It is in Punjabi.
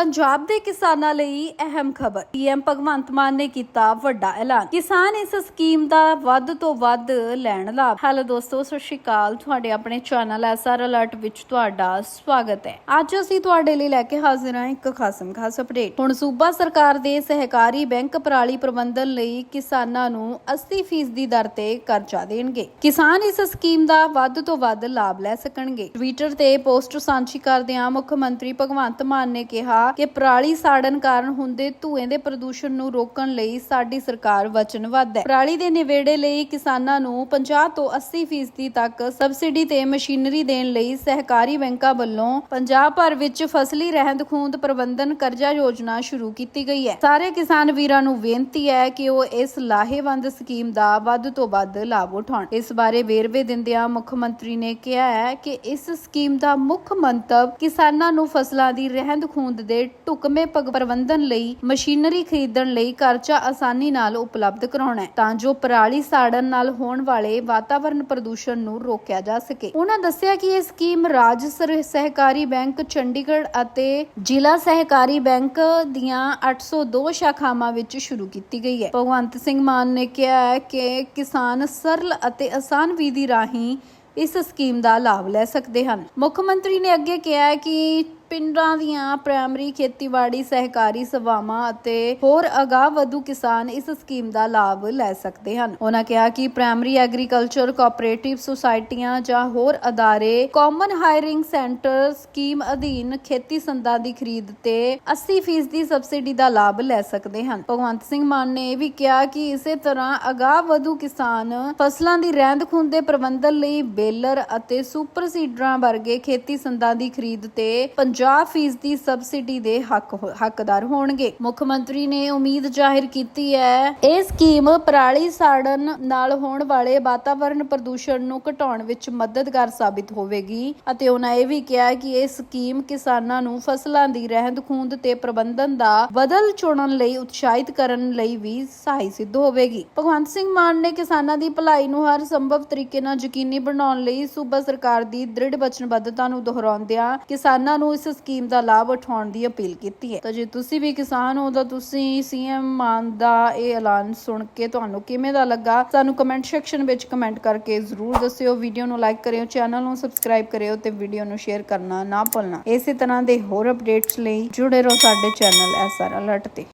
ਪੰਜਾਬ ਦੇ ਕਿਸਾਨਾਂ ਲਈ ਅਹਿਮ ਖਬਰ। ਪੀਐਮ ਭਗਵੰਤ ਮਾਨ ਨੇ ਕੀਤਾ ਵੱਡਾ ਐਲਾਨ। ਕਿਸਾਨ ਇਸ ਸਕੀਮ ਦਾ ਵੱਧ ਤੋਂ ਵੱਧ ਲੈਣ ਲਾਭ। ਹੈਲੋ ਦੋਸਤੋ, ਸਤਿ ਸ਼੍ਰੀ ਅਕਾਲ। ਤੁਹਾਡੇ ਆਪਣੇ ਚੈਨਲ ਐਸਆਰ ਅਲਰਟ ਵਿੱਚ ਤੁਹਾਡਾ ਸਵਾਗਤ ਹੈ। ਅੱਜ ਅਸੀਂ ਤੁਹਾਡੇ ਲਈ ਲੈ ਕੇ ਹਾਜ਼ਰ ਹਾਂ ਇੱਕ ਖਾਸਮ ਖਾਸ ਅਪਡੇਟ ਹੁਣ ਸੂਬਾ ਸਰਕਾਰ ਦੇ ਸਹਿਕਾਰੀ ਬੈਂਕ ਪਰਾਲੀ ਪ੍ਰਬੰਧਨ ਲਈ ਕਿਸਾਨਾਂ ਨੂੰ 80% ਦੀ ਦਰ ਤੇ ਕਰਜ਼ਾ ਦੇਣਗੇ। ਕਿਸਾਨ ਇਸ ਸਕੀਮ ਦਾ ਵੱਧ ਤੋਂ ਵੱਧ ਲਾਭ ਲੈ ਸਕਣਗੇ। ਟਵਿੱਟਰ ਤੇ ਪੋਸਟ ਸਾਂਝੀ ਕਰਦਿਆਂ ਮੁੱਖ ਮੰਤਰੀ ਭਗਵੰਤ ਮਾਨ ਨੇ ਕਿਹਾ ਕਿ ਪਰਾਲੀ ਸਾੜਨ ਕਾਰਨ ਹੁੰਦੇ ਧੂਏ ਦੇ ਪ੍ਰਦੂਸ਼ਣ ਨੂੰ ਰੋਕਣ ਲਈ ਸਾਡੀ ਸਰਕਾਰ ਵਚਨਬੱਧ ਹੈ। ਪਰਾਲੀ ਦੇ ਨਿਵੇੜੇ ਲਈ ਕਿਸਾਨਾਂ ਨੂੰ 50 ਤੋਂ 80% ਤੱਕ ਸਬਸਿਡੀ ਤੇ ਮਸ਼ੀਨਰੀ ਦੇਣ ਲਈ ਸਹਿਕਾਰੀ ਬੈਂਕਾਂ ਵੱਲੋਂ ਪੰਜਾਬ ਭਰ ਵਿੱਚ ਫਸਲੀ ਰਹਿੰਦ ਖੂੰਹਦ ਪ੍ਰਬੰਧਨ ਕਰਜ਼ਾ ਯੋਜਨਾ ਸ਼ੁਰੂ ਕੀਤੀ ਗਈ ਹੈ। ਸਾਰੇ ਕਿਸਾਨ ਵੀਰਾਂ ਨੂੰ ਬੇਨਤੀ ਹੈ ਕਿ ਉਹ ਇਸ ਲਾਹੇਵੰਦ ਸਕੀਮ ਦਾ ਵੱਧ ਤੋਂ ਵੱਧ ਲਾਭ ਉਠਾਉਣ। ਇਸ ਬਾਰੇ ਵੇਰਵੇ ਦਿੰਦਿਆਂ ਮੁੱਖ ਮੰਤਰੀ ਨੇ ਕਿਹਾ ਹੈ ਕਿ ਇਸ ਸਕੀਮ ਦਾ ਮੁੱਖ ਮੰਤਵ ਕਿਸਾਨਾਂ ਨੂੰ ਫਸਲਾਂ ਦੀ ਰਹਿੰਦ ਖੂੰਦ ਦੇ ਢੁਕਵੇਂ ਪ੍ਰਬੰਧਨ ਲਈ, ਮਸ਼ੀਨਰੀ ਖਰੀਦਣ ਲਈ ਕਰਜ਼ਾ ਆਸਾਨੀ ਨਾਲ ਉਪਲਬਧ ਕਰਾਉਣਾ ਹੈ, ਤਾਂ ਜੋ ਪਰਾਲੀ ਸਾੜਨ ਨਾਲ ਹੋਣ ਵਾਲੇ ਵਾਤਾਵਰਣ ਪ੍ਰਦੂਸ਼ਣ ਨੂੰ ਰੋਕਿਆ ਜਾ ਸਕੇ। ਉਹਨਾਂ ਦੱਸਿਆ ਕਿ ਇਹ ਸਕੀਮ ਰਾਜ ਸਹਿਕਾਰੀ ਬੈਂਕ ਚੰਡੀਗੜ੍ਹ ਅਤੇ ਜ਼ਿਲ੍ਹਾ ਸਹਿਕਾਰੀ ਬੈਂਕ ਦੀਆਂ 802 ਸ਼ਾਖਾਵਾਂ ਵਿੱਚ ਸ਼ੁਰੂ ਕੀਤੀ ਗਈ ਹੈ। ਭਗਵੰਤ ਸਿੰਘ ਮਾਨ ਨੇ ਕਿਹਾ ਹੈ ਕਿ ਕਿਸਾਨ ਸਰਲ ਅਤੇ ਆਸਾਨ ਵਿਧੀ ਰਾਹੀਂ ਇਸ ਸਕੀਮ ਦਾ ਲਾਭ ਲੈ ਸਕਦੇ ਹਨ। ਮੁੱਖ ਮੰਤਰੀ ਨੇ ਅੱਗੇ ਕਿਹਾ ਕਿ ਪਿੰਡਾਂ ਦੀਆਂ ਪ੍ਰਾਇਮਰੀ ਖੇਤੀਬਾੜੀ ਸਹਿਕਾਰੀ ਸਭਾਵਾਂ ਅਤੇ ਹੋਰ ਅਗਾਹ ਕਿਸਾਨ ਇਸ ਸਕੀਮ ਦਾ ਲਾਭ ਲੈ ਸਕਦੇ ਹਨ। ਉਹਨਾਂ ਕਿਹਾ ਕਿ ਪ੍ਰਾਇਮਰੀ ਐਗਰੀਕਲਚਰ ਕੋਆਪਰੇਟਿਵ ਸੁਸਾਇਟੀਆਂ ਜਾਂ ਹੋਰ ਅਦਾਰੇ ਕਾਮਨ ਹਾਇਰਿੰਗ ਸੈਂਟਰ ਸਕੀਮ ਅਧੀਨ ਖੇਤੀ ਸੰਦਾਂ ਦੀ ਖਰੀਦ ਤੇ 80% ਦੀ ਸਬਸਿਡੀ ਦਾ ਲਾਭ ਲੈ ਸਕਦੇ ਹਨ। ਭਗਵੰਤ ਸਿੰਘ ਮਾਨ ਨੇ ਇਹ ਵੀ ਕਿਹਾ ਕਿ ਇਸੇ ਤਰ੍ਹਾਂ ਅਗਾਹ ਵਧੂ ਕਿਸਾਨ ਫਸਲਾਂ ਦੀ ਰਹਿੰਦ ਖੂੰਦ ਦੇ ਪ੍ਰਬੰਧਨ ਲਈ ਬੇਲਰ ਅਤੇ ਸੁਪਰ ਸੀਡਰਾਂ ਵਰਗੇ ਖੇਤੀ ਸੰਦਾਂ ਦੀ ਖਰੀਦ ਤੇ 50% ਸਬਸਿਡੀ ਦੇ ਹੱਕ ਹੱਕਦਾਰ ਹੋਣਗੇ। ਮੁੱਖ ਮੰਤਰੀ ਨੇ ਉਮੀਦ ਜ਼ਾਹਿਰ ਕੀਤੀ ਹੈ, ਇਹ ਸਕੀਮ ਪਰਾਲੀ ਸਾੜਨ ਨਾਲ ਹੋਣ ਵਾਲੇ ਵਾਤਾਵਰਣ ਪ੍ਰਦੂਸ਼ਣ ਨੂੰ ਘਟਾਉਣ ਵਿੱਚ ਮਦਦਗਾਰ ਸਾਬਿਤ ਹੋਵੇਗੀ ਅਤੇ ਉਹਨਾਂ ਇਹ ਵੀ ਕਿਹਾ ਕਿ ਇਹ ਸਕੀਮ ਕਿਸਾਨਾਂ ਨੂੰ ਫਸਲਾਂ ਦੀ ਰਹਿੰਦ ਖੂੰਹਦ ਤੇ ਪ੍ਰਬੰਧਨ ਦਾ ਬਦਲ ਚੁਣਨ ਲਈ ਉਤਸ਼ਾਹਿਤ ਕਰਨ ਲਈ ਵੀ ਸਹਾਈ ਸਿੱਧ ਹੋਵੇਗੀ। ਭਗਵੰਤ ਸਿੰਘ ਮਾਨ ਨੇ ਕਿਸਾਨਾਂ ਦੀ ਭਲਾਈ ਨੂੰ ਹਰ ਸੰਭਵ ਤਰੀਕੇ ਨਾਲ ਯਕੀਨੀ ਬਣਾਉਣ ਲਈ ਸੂਬਾ ਸਰਕਾਰ ਦੀ ਦ੍ਰਿੜ ਵਚਨਬੱਧਤਾ ਨੂੰ ਦੁਹਰਾਉਂਦਿਆਂ ਕਿਸਾਨਾਂ ਨੂੰ ਇਸ ਸਕੀਮ ਦਾ ਲਾਭ ਉਠਾਉਣ ਦੀ ਅਪੀਲ ਕੀਤੀ ਹੈ। ਤਾਂ ਜੇ ਤੁਸੀਂ ਵੀ ਕਿਸਾਨ ਹੋ, ਤਾਂ ਤੁਸੀਂ ਸੀਐਮ ਮਾਨ ਦਾ ਇਹ ਐਲਾਨ ਸੁਣ ਕੇ ਤੁਹਾਨੂੰ ਕਿਵੇਂ ਦਾ ਲੱਗਾ? ਸਾਨੂੰ ਕਮੈਂਟ ਸੈਕਸ਼ਨ ਵਿੱਚ ਕਮੈਂਟ ਕਰਕੇ ਜ਼ਰੂਰ ਦੱਸਿਓ। ਵੀਡੀਓ ਨੂੰ ਲਾਈਕ ਕਰਿਓ ਚੈਨਲ ਨੂੰ ਸਬਸਕ੍ਰਾਈਬ ਕਰਿਓ ਤੇ ਵੀਡੀਓ ਨੂੰ ਸ਼ੇਅਰ ਕਰਨਾ ਨਾ ਭੁੱਲਣਾ। ਇਸੇ ਤਰ੍ਹਾਂ ਦੇ ਹੋਰ ਅਪਡੇਟਸ ਲਈ ਜੁੜੇ ਰਹੋ ਸਾਡੇ ਚੈਨਲ ਐਸਆਰ ਅਲਰਟ ਤੇ।